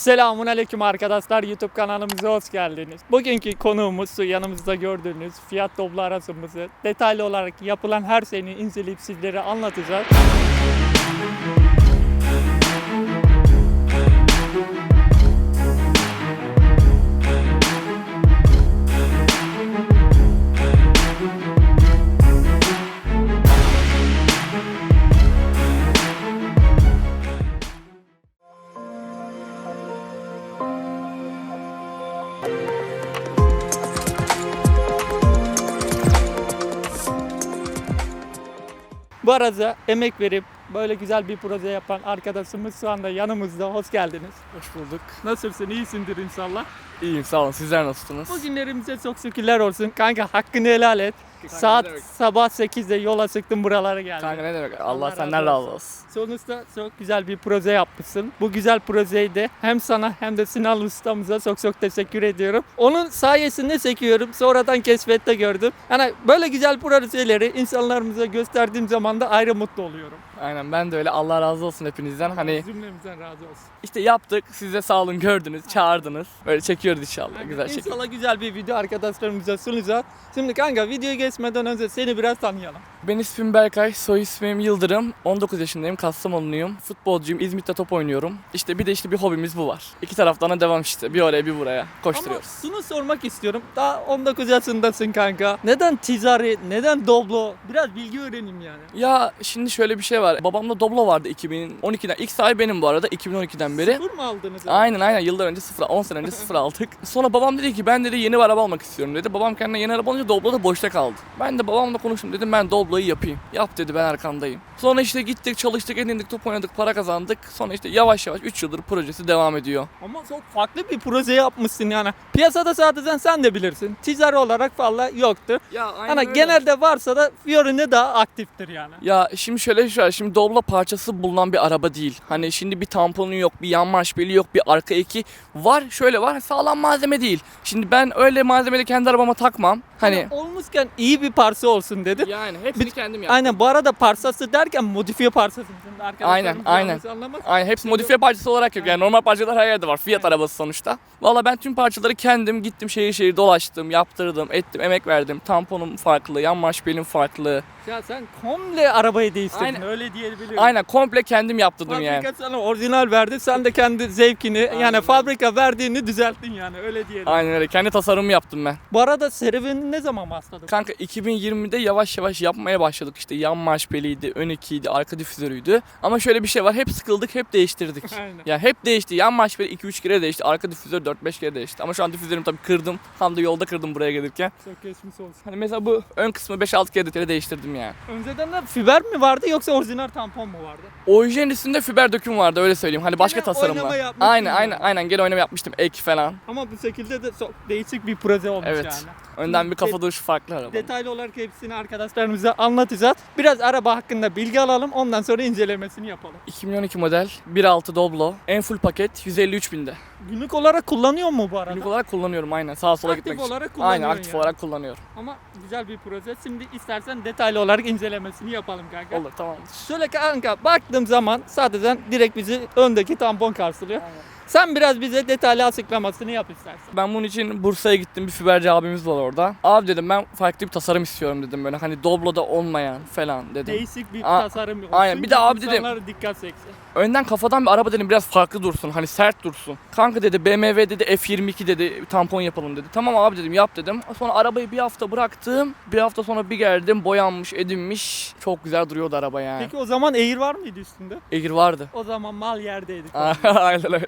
Selamun Aleyküm arkadaşlar YouTube kanalımıza hoş geldiniz. Bugünkü konuğumuz yanımızda gördüğünüz fiyat toplu arasımızı detaylı olarak yapılan her şeyini inceleyip sizlere anlatacağız. Bu arada emek verip böyle güzel bir proje yapan arkadaşımız şu anda yanımızda. Hoş geldiniz. Hoş bulduk. Nasılsın? İyisindir inşallah. İyiyim sağ olun. Sizler nasılsınız? Bugünlerimize çok şükürler olsun. Kanka hakkını helal et. Saat sabah 8'de yola çıktım buralara geldim. Kanka ne demek? Allah senden razı olsun. olsun. Sonuçta çok güzel bir proje yapmışsın. Bu güzel projeyi de hem sana hem de Sinan ustamıza çok çok teşekkür ediyorum. Onun sayesinde çekiyorum. Sonradan keşfette gördüm. Yani böyle güzel projeleri insanlarımıza gösterdiğim zaman da ayrı mutlu oluyorum. Aynen ben de öyle. Allah razı olsun hepinizden. Hani Cümlemizden razı olsun. işte yaptık. Siz de sağ olun gördünüz, çağırdınız. Böyle çekiyoruz inşallah. Güzel şekilde. İnşallah güzel bir video arkadaşlarımıza sunacağız. Şimdi kanka videoya geçmeden önce seni biraz tanıyalım. Ben ismim Berkay, soy ismim Yıldırım. 19 yaşındayım, Kastamonluyum. Futbolcuyum, İzmit'te top oynuyorum. İşte bir de işte bir hobimiz bu var. İki taraftan da devam işte. Bir oraya bir buraya koşturuyoruz. Ama şunu sormak istiyorum. Daha 19 yaşındasın kanka. Neden ticari, neden doblo? Biraz bilgi öğreneyim yani. Ya şimdi şöyle bir şey var. Babamda Doblo vardı 2012'den. İlk sahibi benim bu arada 2012'den beri. Sıfır mı aldınız? abi? Aynen aynen yıllar önce 0 10 sene önce 0 aldık. Sonra babam dedi ki ben dedi yeni bir araba almak istiyorum dedi. Babam kendine yeni araba alınca Doblo da boşta kaldı. Ben de babamla konuştum dedim ben Doblo'yu yapayım. Yap dedi ben arkandayım. Sonra işte gittik çalıştık edindik top oynadık para kazandık. Sonra işte yavaş yavaş 3 yıldır projesi devam ediyor. Ama çok farklı bir proje yapmışsın yani. Piyasada zaten sen de bilirsin. Ticari olarak falan yoktu. Ya Hani genelde varsa da Fiorino daha aktiftir yani. Ya şimdi şöyle bir şey var. Şimdi Doblo parçası bulunan bir araba değil. Hani şimdi bir tamponu yok, bir yan marş beli yok, bir arka eki var. Şöyle var. Sağlam malzeme değil. Şimdi ben öyle malzemeleri kendi arabama takmam. Hani olmuşken iyi bir parça olsun dedim. yani hepsini kendim yaptım. Aynen bu arada parsası derken modifiye parçası. Arkadaşlarımız Aynen, yanlış anlamasın. Aynen hepsi modifiye parçası olarak yok. Yani normal parçalar her yerde var. Fiat arabası sonuçta. Valla ben tüm parçaları kendim gittim şehir şehir dolaştım, yaptırdım, ettim, emek verdim. Tamponum farklı, yan marş belim farklı. Ya sen komple arabayı değiştirdin Aynen. öyle diyebilirim. Aynen komple kendim yaptırdım Fabrika yani. sana orijinal verdi sen de kendi zevkini yani Aynen. fabrika verdiğini düzelttin yani öyle diyelim. Aynen öyle. Kendi tasarımımı yaptım ben. Bu arada serüvenini ne zaman başladın? Kanka 2020'de yavaş yavaş yapmaya başladık işte yan marş beliydi, ön ikiydi, arka difüzörüydü. Ama şöyle bir şey var hep sıkıldık hep değiştirdik. Aynen. Ya hep değişti. Yan marş beli 2-3 kere değişti. Arka difüzör 4-5 kere değişti. Ama şu an difüzörümü tabii kırdım. Tam da yolda kırdım buraya gelirken. Çok geçmiş olsun. Hani mesela bu ön kısmı 5-6 kere de değiştirdim yani. Önceden de fiber mi vardı yoksa orijinal tampon mu vardı? Orijinal üstünde fiber döküm vardı öyle söyleyeyim. Hani başka Gene tasarımla. oynama yapmışsın Aynen aynen aynen gene oynama yapmıştım ek falan. Ama bu şekilde de çok değişik bir proje olmuş Evet. yani. Önden bir kafa duruşu farklı araba. Detaylı olarak hepsini arkadaşlarımıza anlatacağız. Biraz araba hakkında bilgi alalım ondan sonra incelemesini yapalım. 2012 model 1.6 Doblo. En full paket 153 binde. Günlük olarak kullanıyor mu bu arada? Günlük olarak kullanıyorum aynen sağa sola Aktif gitmek için. olarak kullanıyorsun Aynen aktif yani. olarak kullanıyorum. Ama güzel bir proje. Şimdi istersen detaylı olarak incelemesini yapalım kanka. Olur tamamdır. Şöyle kanka baktığım zaman zaten direkt bizi öndeki tampon karşılıyor. Aynen. Sen biraz bize detaylı açıklamasını yap istersen. Ben bunun için Bursa'ya gittim. Bir fiberci abimiz var orada. Abi dedim ben farklı bir tasarım istiyorum dedim böyle. Hani Doblo'da olmayan falan dedim. Değişik bir Aa, tasarım olsun aynen. Bir ki de abi dedim- insanlar dikkat çeksin. Önden kafadan bir araba dedim biraz farklı dursun. Hani sert dursun. Kanka dedi BMW dedi F22 dedi tampon yapalım dedi. Tamam abi dedim yap dedim. Sonra arabayı bir hafta bıraktım. Bir hafta sonra bir geldim boyanmış edinmiş. Çok güzel duruyordu araba yani. Peki o zaman Air var mıydı üstünde? Egir vardı. O zaman mal yerdeydik. Aynen öyle.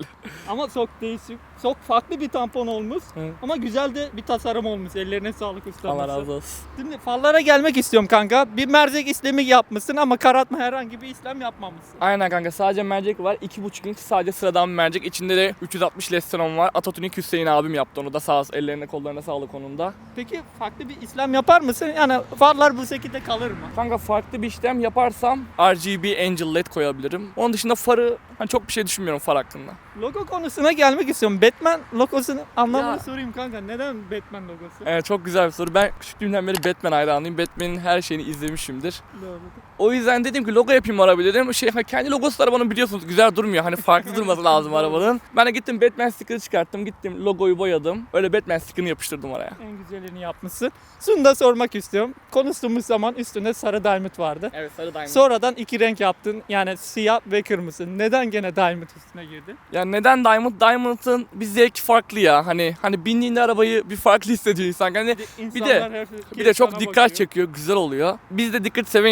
Ama çok değişik, çok farklı bir tampon olmuş. Hı. Ama güzel de bir tasarım olmuş. Ellerine sağlık ustamız. Allah razı olsun. Şimdi farlara gelmek istiyorum kanka. Bir mercek işlemi yapmışsın ama karartma herhangi bir işlem yapmamışsın. Aynen kanka sadece mercek var. 2.5 inç sadece sıradan bir mercek. İçinde de 360 Lestron var. Atatürk Hüseyin abim yaptı onu da sağ. Ellerine kollarına sağlık onun da. Peki farklı bir işlem yapar mısın? Yani farlar bu şekilde kalır mı? Kanka farklı bir işlem yaparsam RGB Angel LED koyabilirim. Onun dışında farı hani çok bir şey düşünmüyorum far hakkında. Logo konusuna gelmek istiyorum. Batman logosunun anlamını Ya. sorayım kanka. Neden Batman logosu? Evet çok güzel bir soru. Ben küçüklüğümden beri Batman hayranıyım. Batman'in her şeyini izlemişimdir. Doğru. O yüzden dedim ki logo yapayım araba dedim. Şey ha, kendi logosu arabanın biliyorsunuz güzel durmuyor. Hani farklı durması lazım arabanın. Ben de gittim Batman sticker'ı çıkarttım. Gittim logoyu boyadım. Öyle Batman sticker'ını yapıştırdım oraya. En güzelini yapmışsın. Şunu da sormak istiyorum. Konuştuğumuz zaman üstünde sarı diamond vardı. Evet sarı diamond. Sonradan iki renk yaptın. Yani siyah ve kırmızı. Neden gene diamond üstüne girdin? Ya neden Diamond? Diamond'ın bir zevki farklı ya. Hani hani bindiğinde arabayı bir farklı hissediyor insan. Hani bir de İnsanlar hep bir de çok dikkat bakıyor. çekiyor, güzel oluyor. Biz de dikkat seven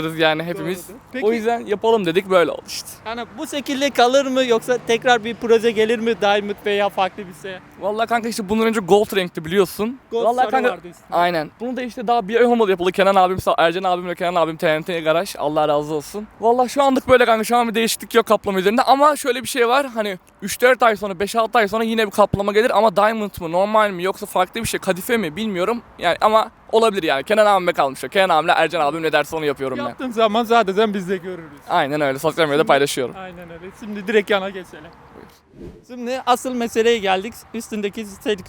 insanlarız yani hepimiz. Doğrudur. Peki, O yüzden yapalım dedik böyle oldu işte. yani bu şekilde kalır mı yoksa tekrar bir proje gelir mi diamond veya farklı bir şey? Vallahi kanka işte bundan önce gold renkti biliyorsun. Gold Vallahi sarı kanka vardı üstünde. Aynen. Bunu da işte daha bir ay olmadı yapıldı. Kenan abim, sağ- Ercan abim ve Kenan abim TNT Garaj. Allah razı olsun. Vallahi şu anlık böyle kanka. Şu an bir değişiklik yok kaplama üzerinde. Ama şöyle bir şey var. Hani 3-4 ay sonra, 5-6 ay sonra yine bir kaplama gelir. Ama diamond mı, normal mi yoksa farklı bir şey, kadife mi bilmiyorum. Yani ama olabilir yani. Kenan abime kalmış o. Kenan abimle Ercan abim ne derse onu yapıyorum ben. Yaptığın zaman zaten biz de görürüz. Aynen öyle. Sosyal medyada paylaşıyorum. Aynen öyle. Şimdi direkt yana geçelim. Şimdi asıl meseleye geldik. Üstündeki stelik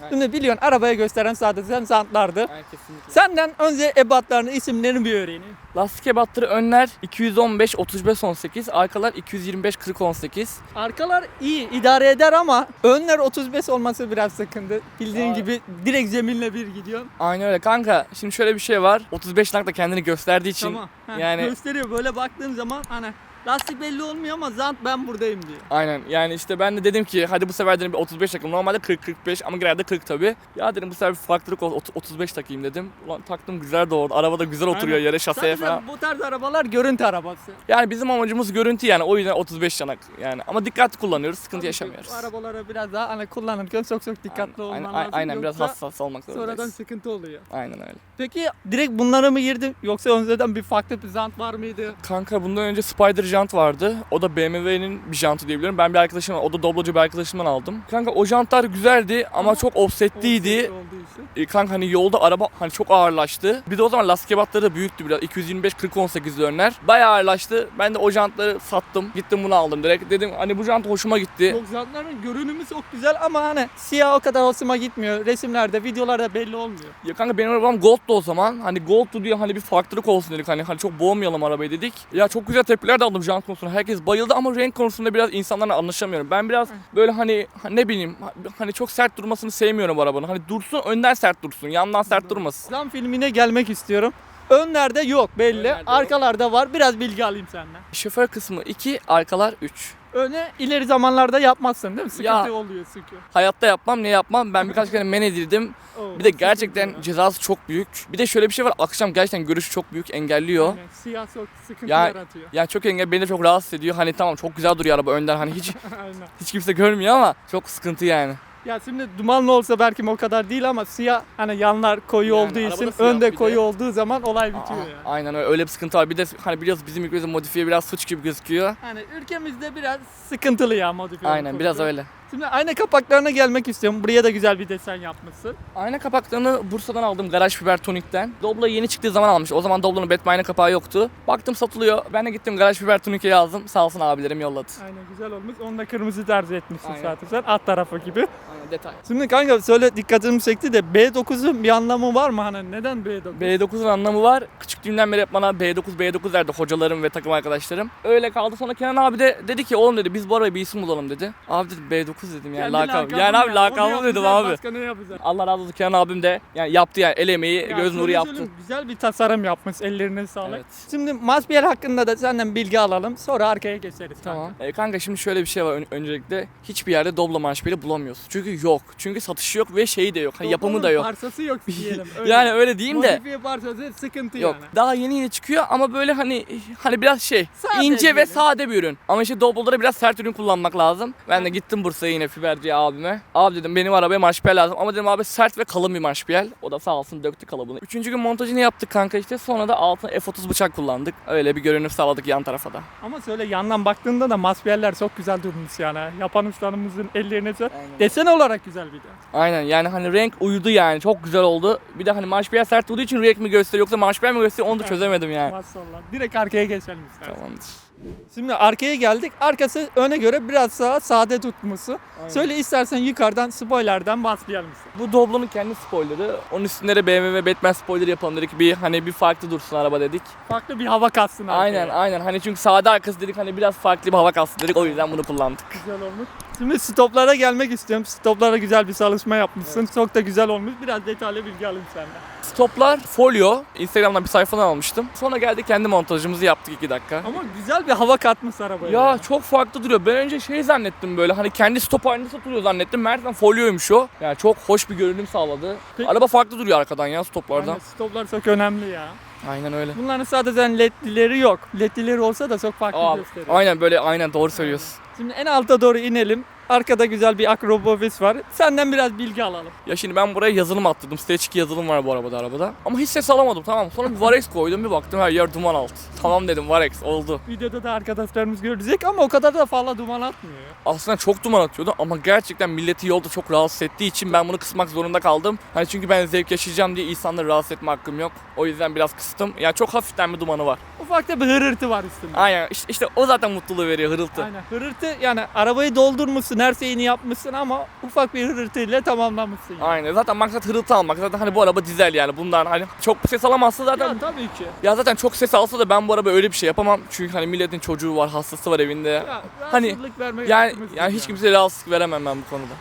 jantlar. Şimdi biliyorsun arabaya gösteren sadece jantlardı. kesinlikle. Senden önce ebatlarını, isimlerini bir öğreneyim. Lastik ebatları önler 215 35 18, arkalar 225 40 18. Arkalar iyi, idare eder ama önler 35 olması biraz sıkıntı. Bildiğin Aa. gibi direkt zeminle bir gidiyorsun. Aynen öyle kanka. Şimdi şöyle bir şey var. 35 nakla kendini gösterdiği için Tamam. Yani- Gösteriyor böyle baktığın zaman hani lastik belli olmuyor ama jant ben buradayım diyor. Aynen yani işte ben de dedim ki hadi bu sefer dedim bir 35 takayım. Normalde 40-45 ama genelde 40 tabi. Ya dedim bu sefer bir farklılık olsun 35 takayım dedim. Ulan taktım güzel doğru. Araba da güzel oturuyor Aynen. yere şaseye Sadece falan. bu tarz arabalar görüntü arabası. Yani bizim amacımız görüntü yani o yüzden 35 yanak yani. Ama dikkatli kullanıyoruz sıkıntı Tabii ki yaşamıyoruz. Bu arabalara biraz daha hani kullanırken çok çok dikkatli olman aynen, lazım. aynen biraz Yoksa hassas olmak zorundayız. Sonradan sıkıntı oluyor. Aynen öyle. Peki direkt bunlara mı girdin yoksa önceden bir farklı bir jant var mıydı? Kanka bundan önce Spider jant vardı. O da BMW'nin bir jantı diyebilirim. Ben bir arkadaşım o da doblocu bir arkadaşımdan aldım. Kanka o jantlar güzeldi ama çok offsetliydi. E, kanka hani yolda araba hani çok ağırlaştı. Bir de o zaman lastik ebatları da büyüktü biraz. 225 40 18 önler. Bayağı ağırlaştı. Ben de o jantları sattım. Gittim bunu aldım direkt. Dedim hani bu jant hoşuma gitti. Yok jantların görünümü çok güzel ama hani siyah o kadar hoşuma gitmiyor. Resimlerde, videolarda belli olmuyor. Ya kanka benim arabam Gold'du o zaman. Hani Gold'du diye hani bir farklılık olsun dedik. Hani hani çok boğmayalım arabayı dedik. Ya çok güzel tepkiler de aldım jant konusunda. Herkes bayıldı ama renk konusunda biraz insanlarla anlaşamıyorum. Ben biraz böyle hani ha- ne bileyim hani çok sert durmasını sevmiyorum bu arabanın. Hani dursun önden sert dursun. Yandan sert durmasın. Zam filmine gelmek istiyorum. Önlerde yok belli. Önlerde yok. Arkalarda var. Biraz bilgi alayım senden. Şoför kısmı 2, arkalar 3. Öne ileri zamanlarda yapmazsın değil mi? Sıkıntı Ya. oluyor sıkı. Hayatta yapmam ne yapmam. Ben birkaç kere men edildim. Oo, Bir de sıkıntı gerçekten ya. cezası çok büyük. Bir de şöyle bir şey var. Akşam gerçekten görüşü çok büyük engelliyor. Aynen, Siyah çok sıkıntı Ya- yaratıyor. Yani çok engel beni de çok rahatsız ediyor. Hani tamam çok güzel duruyor araba önden. Hani hiç Aynen. hiç kimse görmüyor ama çok sıkıntı yani. Ya şimdi dumanlı olsa belki o kadar değil ama siyah hani yanlar koyu Yani olduğu için siyah önde bir koyu de. olduğu zaman olay Aa, bitiyor yani. Aynen öyle. Öyle bir sıkıntı var. Bir de hani biliyoruz bizim ülkemizde modifiye biraz suç gibi gözüküyor. Hani ülkemizde biraz sıkıntılı ya modifiye. Aynen biraz öyle. Şimdi ayna kapaklarına gelmek istiyorum. Buraya da güzel bir desen yapmışsın. Ayna kapaklarını Bursa'dan aldım Garaj Fiber Tonik'ten. Doblo yeni çıktığı zaman almış. O zaman Doblo'nun Batman ayna kapağı yoktu. Baktım satılıyor. Ben de gittim Garaj Fiber Tonik'e yazdım. Sağ olsun abilerim yolladı. Aynen güzel olmuş. Onu da kırmızı tercih etmişsin Aynen. zaten sen. Alt tarafı gibi. Aynen detay. Şimdi kanka söyle dikkatimi çekti de B9'un bir anlamı var mı? Hani neden B9? B9'un anlamı var. Küçüklüğümden beri hep bana B9 B9 derdi hocalarım ve takım arkadaşlarım. Öyle kaldı sonra Kenan abi de dedi ki oğlum dedi biz bu araya bir isim bulalım dedi. Abi dedim B9 dedim yani Kendi Yani abi ya. lakabı Onu dedim abi. Başka ne yapacak? Allah razı olsun Kenan abim de yani yaptı yani el emeği Ya göz nuru şöyle yaptı. söyleyeyim, Güzel bir tasarım yapmış. Ellerine sağlık. Evet. Şimdi Masbiel hakkında da senden bilgi alalım. Sonra arkaya geçeriz. Tamam. E, kanka şimdi şöyle bir şey var ön- öncelikle. Hiçbir yerde Doblo marşpeli bulamıyorsun. Çünkü yok. Çünkü satışı yok ve şeyi de yok. Hani yapımı da yok. Parçası yok diyelim. Öyle. yani öyle diyeyim de. Modifiye parçası sıkıntı Yok. yani. Daha yeni yeni çıkıyor ama böyle hani hani biraz şey Sade ince ve diyelim. sade bir ürün. Ama işte Doblo'lara biraz sert ürün kullanmak lazım. Ben de gittim Bursa'ya yine fiberciye abime. Abi dedim benim arabaya marşpiyel lazım ama dedim abi sert ve kalın bir marşpiyel. O da sağ olsun döktü kalıbını. Üçüncü gün montajını yaptık kanka işte. Sonra da altına F30 bıçak kullandık. Öyle bir görünüm sağladık yan tarafa da. Ama söyle yandan baktığında da Masbiyerler çok güzel durmuş yani. Yapan ustalarımızın ellerine sağlık. Aynen. Desen olarak güzel bir de. Aynen yani hani renk uydu yani çok güzel oldu. Bir de hani marşpiyel sert olduğu için renk mi gösteriyor yoksa marşpiyel mi gösteriyor onu da çözemedim yani. Maşallah. Direkt arkaya geçelim istersen. Tamamdır. Şimdi arkaya geldik. Arkası öne göre biraz daha sade tutması. Söyle istersen yukarıdan spoilerden başlayalım. Bu Doblo'nun kendi spoilerı. Onun üstünde de BMW ve Batman spoilerı yapalım dedik. Bir hani bir farklı dursun araba dedik. Farklı bir hava katsın arkaya. Aynen aynen. Hani çünkü sade arkası dedik hani biraz farklı bir hava kalsın dedik. O yüzden bunu kullandık. Güzel olmuş. Şimdi stoplara gelmek istiyorum. Stoplara güzel bir çalışma yapmışsın. Çok da güzel olmuş. Biraz detaylı bilgi alayım senden. Stoplar folyo. Instagram'dan bir sayfadan almıştım. Sonra geldik kendi montajımızı yaptık 2 dakika. Ama güzel bir hava katmış arabaya. Ya çok farklı duruyor. Ben önce şey zannettim böyle hani kendi stop halinde satılıyor zannettim. Meğersem folyoymuş o. Yani çok hoş bir görünüm sağladı. Peki- Araba farklı duruyor arkadan ya stoplardan. Aynen, stoplar çok önemli ya. Aynen öyle. Bunların sadece ledlileri yok. Ledlileri olsa da çok farklı Aa, gösteriyor. aynen böyle aynen doğru söylüyorsun. Şimdi en alta doğru inelim. Arkada güzel bir akrobofis var. Senden biraz bilgi alalım. Ya şimdi ben buraya yazılım attırdım. Stage 2 yazılım var bu arabada arabada. Ama hiç ses alamadım tamam mı? Sonra bir Varex koydum bir baktım her yer duman alt. Tamam dedim Varex oldu. Videoda da arkadaşlarımız görecek ama o kadar da fazla duman atmıyor. Aslında çok duman atıyordu ama gerçekten milleti yolda çok rahatsız ettiği için ben bunu kısmak zorunda kaldım. Hani çünkü ben zevk yaşayacağım diye insanları rahatsız etme hakkım yok. O yüzden biraz kıstım. Yani çok hafiften bir dumanı var. Ufak da bir hırırtı var üstünde. Aynen işte, işte o zaten mutluluğu veriyor hırıltı. Aynen. Hırırtı yani arabayı doldurmuşsun, her şeyini yapmışsın ama ufak bir hırırtıyla tamamlamışsın. Yani. Aynen zaten maksat hırıltı almak. Zaten hani bu araba dizel yani bundan hani çok ses alamazsa zaten Ya tabii ki. Ya zaten çok ses alsa da ben bu araba öyle bir şey yapamam. Çünkü hani milletin çocuğu var, hastası var evinde. Ya, Hani, yani yani yok hiç kimseye rahatsızlık veremem ben bu konuda.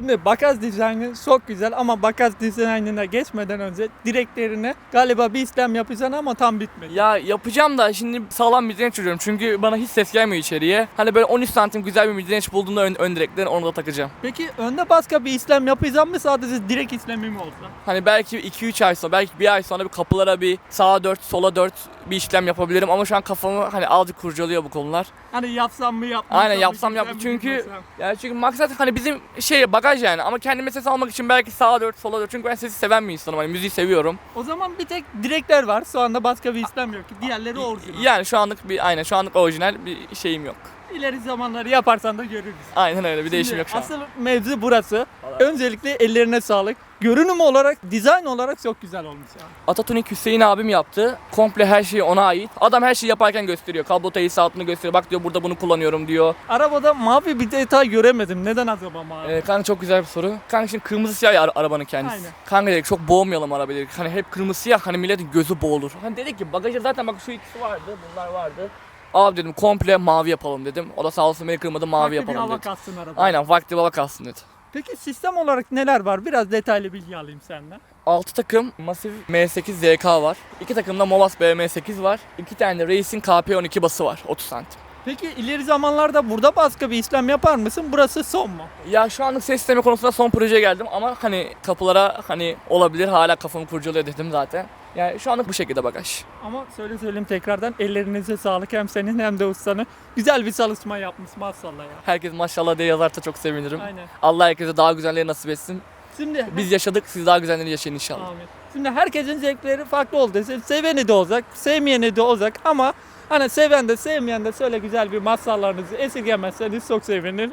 Şimdi bakaz dizaynı çok güzel ama bakaz dizaynına geçmeden önce direklerine galiba bir işlem yapacaksın ama tam bitmedi. Ya yapacağım da şimdi sağlam bir direnç çözüyorum. Çünkü bana hiç ses gelmiyor içeriye. Hani böyle 13 santim güzel bir direnç bulduğumda ön, ön direklerini onu da takacağım. Peki önde başka bir işlem yapacağım mı sadece direkt işlemi mi olsa? Hani belki 2-3 ay sonra, belki bir ay sonra bir kapılara bir sağa 4, sola 4 bir işlem yapabilirim. Ama şu an kafamı hani azıcık kurcalıyor bu konular. Hani yapsam mı yapmasam Aynen mı, yapsam yap çünkü yani çünkü maksat hani bizim şey bagaj yani ama kendime ses almak için belki sağa 4 sola 4 çünkü ben sesi seven bir insanım hani müziği seviyorum. O zaman bir tek direkler var. Şu anda başka bir işlem yok. Diğerleri orijinal. Yani şu anlık bir aynen şu anlık orijinal bir şeyim yok. İleri zamanları yaparsan da görürüz. Aynen öyle bir değişim yok şu an. Asıl mevzu burası. Öncelikle ellerine sağlık. Görünüm olarak, dizayn olarak çok güzel olmuş ya. Atatunik Hüseyin abim yaptı. Komple her şey ona ait. Adam her şeyi yaparken gösteriyor. Kablo tesisatını gösteriyor. Bak diyor burada bunu kullanıyorum diyor. Arabada mavi bir detay göremedim. Neden acaba mavi? Ee, kanka çok güzel bir soru. Kanka şimdi kırmızı siyah ya ara- arabanın kendisi. Aynen. Kanka dedik çok boğmayalım arabayı dedik. Hani hep kırmızı siyah hani milletin gözü boğulur. Hani dedik ki bagajda zaten bak şu ikisi vardı bunlar vardı. Abi dedim komple mavi yapalım dedim. O da sağ olsun beni kırmadı mavi bir yapalım hava dedi. katsın araba. Aynen vakti baba kalsın dedi. Peki sistem olarak neler var? Biraz detaylı bilgi alayım senden. 6 takım Massive M8 ZK var. 2 takımda Movas BM8 var. 2 tane de Racing KP12 bası var 30 santim. Peki ileri zamanlarda burada başka bir işlem yapar mısın? Burası son mu? Ya şu anlık ses sistemi konusunda son projeye geldim ama hani kapılara hani olabilir hala kafamı kurcalıyor dedim zaten. Yani şu anlık bu şekilde bagaj. Ama söyle söyleyeyim tekrardan ellerinize sağlık hem senin hem de ustanı. Güzel bir çalışma yapmış maşallah ya. Herkes maşallah diye yazarsa çok sevinirim. Aynen. Allah herkese daha güzelleri nasip etsin. Şimdi Biz yaşadık siz daha güzelleri yaşayın inşallah. Amin. Şimdi herkesin zevkleri farklı oldu. Se- Seveni de olacak, sevmeyeni de olacak ama hani seven de sevmeyen de söyle güzel bir masallarınızı esirgemezseniz çok sevinirim.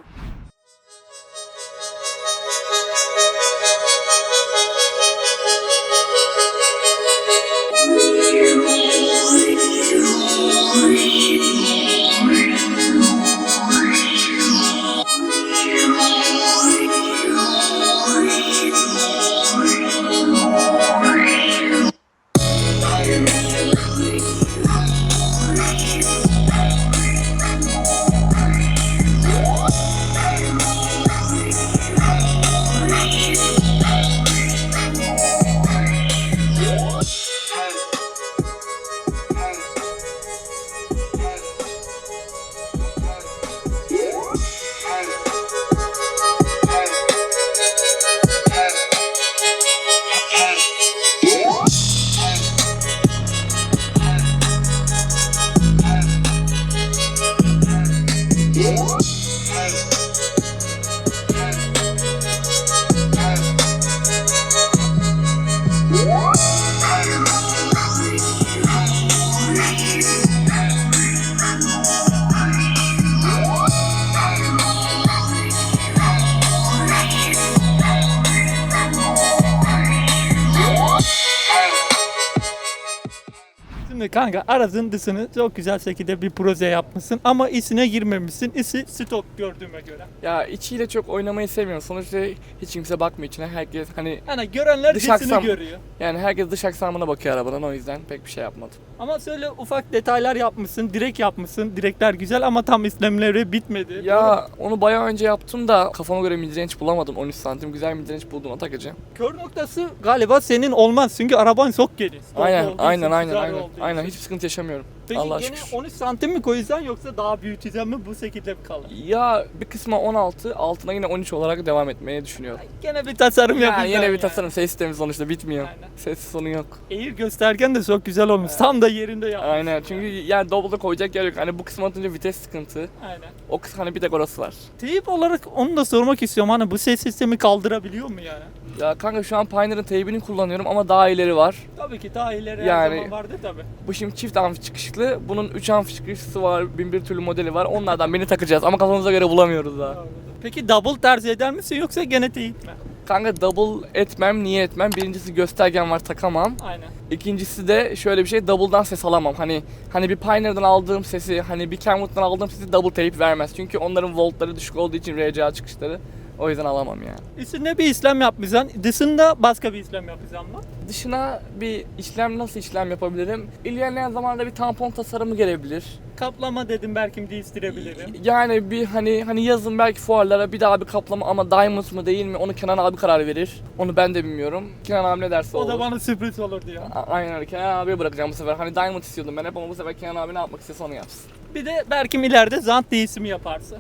Şimdi kanka aracın dışını çok güzel şekilde bir proje yapmışsın ama içine girmemişsin. İçi stok gördüğüme göre. Ya içiyle çok oynamayı sevmiyorum. Sonuçta hiç kimse bakmıyor içine. Herkes hani Yani görenler Dış aksam- görüyor. yani herkes dış aksamına bakıyor arabadan o yüzden pek bir şey yapmadım. Ama şöyle ufak detaylar yapmışsın, direk yapmışsın. Direkler güzel ama tam işlemleri bitmedi. Ya onu bayağı önce yaptım da kafama göre midrange bulamadım. 13 santim güzel midrange buldum takacağım. Kör noktası galiba senin olmaz çünkü araban çok geniş. Aynen Olduğu için, aynen aynen aynen. olduğu Aynen hiçbir sıkıntı yaşamıyorum. Peki Allah'a gene şükür. 13 santim mi koyacaksın yoksa daha büyüteceksin mi bu şekilde mi kalır? Ya bir kısmı 16, altına yine 13 olarak devam etmeyi düşünüyorum. Gene bir tasarım Yani yapacaksın. yine bir tasarım ses sistemi sonuçta bitmiyor. Aynen. Ses sonu yok. Eğir göstergen de çok güzel olmuş. Tam da yerinde yapmışsın. Aynen çünkü yani double'da koyacak yer yok. Hani bu kısmı atınca vites sıkıntı. Aynen. O kısmı hani bir tek orası var. Teyip olarak onu da sormak istiyorum. Hani bu ses sistemi kaldırabiliyor mu yani? Ya kanka şu an Pioneer'ın teybini kullanıyorum ama daha ileri var. Tabii ki daha ileri Yani- her zaman vardı tabii. Bu şimdi çift amfi çıkışlı. Bunun 3 amfi çıkışlısı var. Bin bir türlü modeli var. Onlardan birini takacağız ama kafamıza göre bulamıyoruz daha. Peki double tercih eder misin yoksa gene teyip mi? Kanka double etmem, niye etmem? Birincisi göstergen var takamam. Aynen. İkincisi de şöyle bir şey double'dan ses alamam. Hani hani bir Pioneer'dan aldığım sesi, hani bir Kenwood'dan aldığım sesi double tape vermez. Çünkü onların voltları düşük olduğu için RCA çıkışları. O yüzden alamam yani. Üstünde bir işlem yapmayacaksın. Dışında başka bir işlem yapacaksın mı? Dışına bir işlem nasıl işlem yapabilirim? İlerleyen zamanlarda bir tampon tasarımı gelebilir. Kaplama dedim belki değiştirebilirim. Yani bir hani hani yazın belki fuarlara bir daha bir kaplama ama diamond mı değil mi onu Kenan abi karar verir. Onu ben de bilmiyorum. Kenan abi ne derse O olur. da bana sürpriz olur diyor. A- Aynen öyle. Kenan abiye bırakacağım bu sefer. Hani diamond istiyordum ben hep ama bu sefer Kenan abi ne yapmak istiyorsa onu yapsın. Bir de belki ileride jant değişimi yaparsın.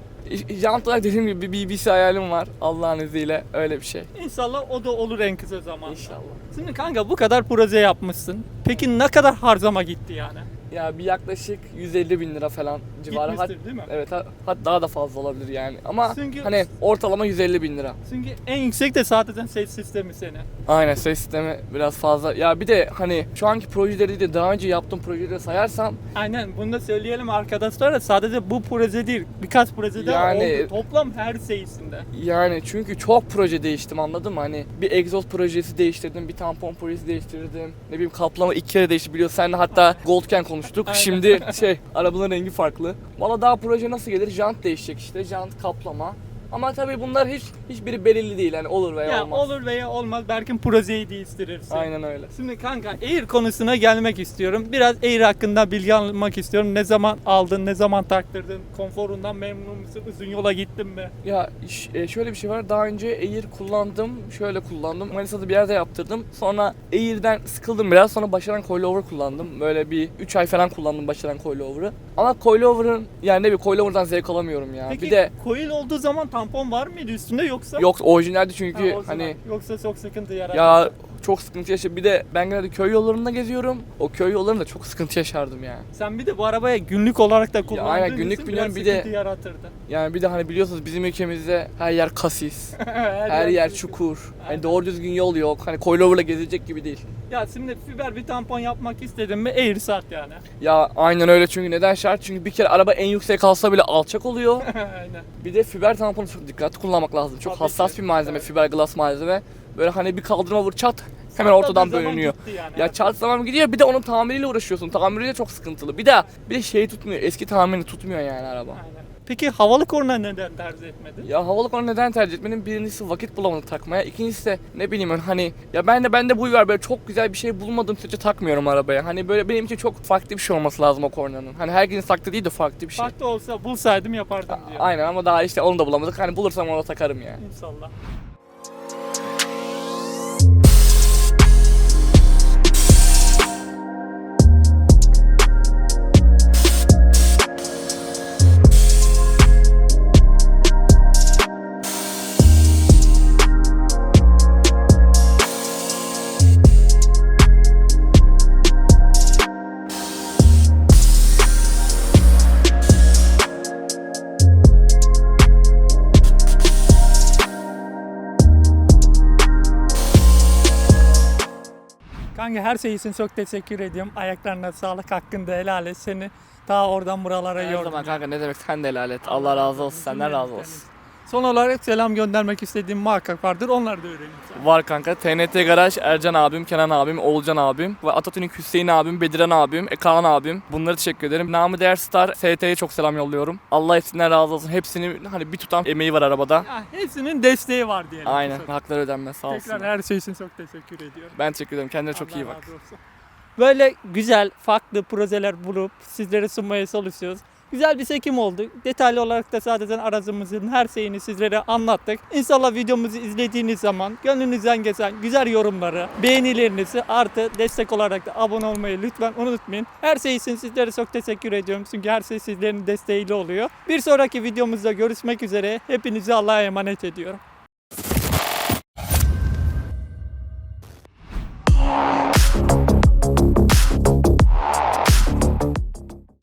Jant olarak dediğim gibi bir BBC hayalim var Allah'ın izniyle öyle bir şey. İnşallah o da olur en kısa zamanda. İnşallah. Şimdi kanka bu kadar proje yapmışsın. Peki ne kadar harcama gitti yani? Ya bir yaklaşık 150 bin lira falan civarı. Hat- değil mi? evet ha- hatta daha da fazla olabilir yani. Ama Çünkü- hani ortalama 150 bin lira. Çünkü en yüksek de zaten ses sistemi senin. Aynen ses sistemi biraz fazla. Ya bir de hani şu anki projeleri de daha önce yaptığım projeleri sayarsam Aynen bunu da söyleyelim arkadaşlar. Sadece bu proje değil birkaç proje daha Yani- oldu. Toplam her şeysinde. yani çünkü çok proje değiştim anladın mı? Hani bir egzoz projesi değiştirdim, bir tampon projesi değiştirdim. Ne bileyim kaplama iki kere değişti biliyorsun. Seninle hatta Goldken konuştuk. Aynen. Şimdi şey arabaların rengi farklı. Valla daha proje nasıl gelir? Jant değişecek işte. Jant kaplama. Ama tabii bunlar hiç hiçbiri belirli değil. Yani olur veya Ya olmaz. olur veya olmaz. Belki projeyi değiştirirsin. Aynen öyle. Şimdi kanka Air konusuna gelmek istiyorum. Biraz Air hakkında bilgi almak istiyorum. Ne zaman aldın, ne zaman taktırdın? Konforundan memnun musun? Uzun yola gittin mi? Ya ş- e, şöyle bir şey var. Daha önce Air kullandım. Şöyle kullandım. Manisa'da bir yerde yaptırdım. Sonra Air'den sıkıldım biraz. Sonra Başaran Coilover kullandım. Böyle bir 3 ay falan kullandım Başaran Coilover'ı. Ama Coilover'ın yani ne bir Coilover'dan zevk alamıyorum ya. Peki bir de coil olduğu zaman tampon var mıydı üstünde yoksa? yok orijinaldi Ha, çünkü o zaman. hani Yoksa çok sıkıntı yarattı. ya çok sıkıntı yaşadım. Bir de ben genelde köy yollarında geziyorum. O köy yollarında çok sıkıntı yaşardım yani. Sen bir de bu arabaya günlük olarak da kullandığın aynen, günlük için biniyorum, bir de- sıkıntı yaratırdı. Yani bir de hani biliyorsunuz bizim ülkemizde her yer kasis. Her yer çukur. Hani doğru düzgün yol yok. Hani Coilover'la gezilecek gibi değil. Ya şimdi fiber bir tampon yapmak istedin mi Air sat yani. Ya aynen öyle çünkü neden şart? Çünkü bir kere araba en yüksek kalsa bile alçak oluyor. aynen. Bir de fiber tamponu çok dikkatli kullanmak lazım. Çok Tabii hassas ki. bir malzeme, Evet. fiber glass malzeme. Böyle hani bir kaldırma vur çat hemen ortadan bölünüyor. yani. Ya çat zaman gidiyor bir de onun tamiriyle uğraşıyorsun. Tamiri de çok sıkıntılı. Bir de bir de şey tutmuyor. Eski tamirini tutmuyor yani araba. Aynen. Peki havalı korna neden tercih etmedin? Ya havalı konu neden tercih etmenin birincisi vakit bulamadım takmaya. İkincisi de ne bileyim hani ya ben de bende bu var böyle çok güzel bir şey bulmadığım sürece takmıyorum arabaya. Hani böyle benim için çok farklı bir şey olması lazım o kornanın. Hani herkesin taktığı değil de farklı bir şey. Farklı olsa bulsaydım yapardım diyor. Aynen ama daha işte onu da bulamadık. Hani bulursam onu takarım yani. İnşallah. Kanka her şey için çok teşekkür ediyorum. Ayaklarına sağlık hakkında helal et seni. Ta oradan buralara Her yordum. zaman kanka ne demek sen de helal et. Allah razı olsun. Senden razı olsun. Son olarak selam göndermek istediğim muhakkak vardır. Onları da öğrenin. Var kanka. TNT Garaj, Ercan abim, Kenan abim, Oğulcan abim, ve Atatürk Hüseyin abim, Bediren abim, e, Kaan abim. Bunları teşekkür ederim. Namı Değer Star, ST'ye çok selam yolluyorum. Allah hepsinden razı olsun. Hepsinin hani bir tutam emeği var arabada. Ya, hepsinin desteği var diyelim. Aynen. Hakları ödenmez. Sağ Tekrar olsun. her şey için çok teşekkür ediyorum. Ben teşekkür ederim. Kendine çok Allah iyi bak. razı olsun. Böyle güzel, farklı projeler bulup sizlere sunmaya çalışıyoruz. Güzel bir çekim oldu. Detaylı olarak da zaten aracımızın her şeyini sizlere anlattık. İnşallah videomuzu izlediğiniz zaman gönlünüzden geçen güzel yorumları, beğenilerinizi artı destek olarak da abone olmayı lütfen unutmayın. Her şey için sizlere çok teşekkür ediyorum. Çünkü her şey sizlerin desteğiyle oluyor. Bir sonraki videomuzda görüşmek üzere. Hepinizi Allah'a emanet ediyorum.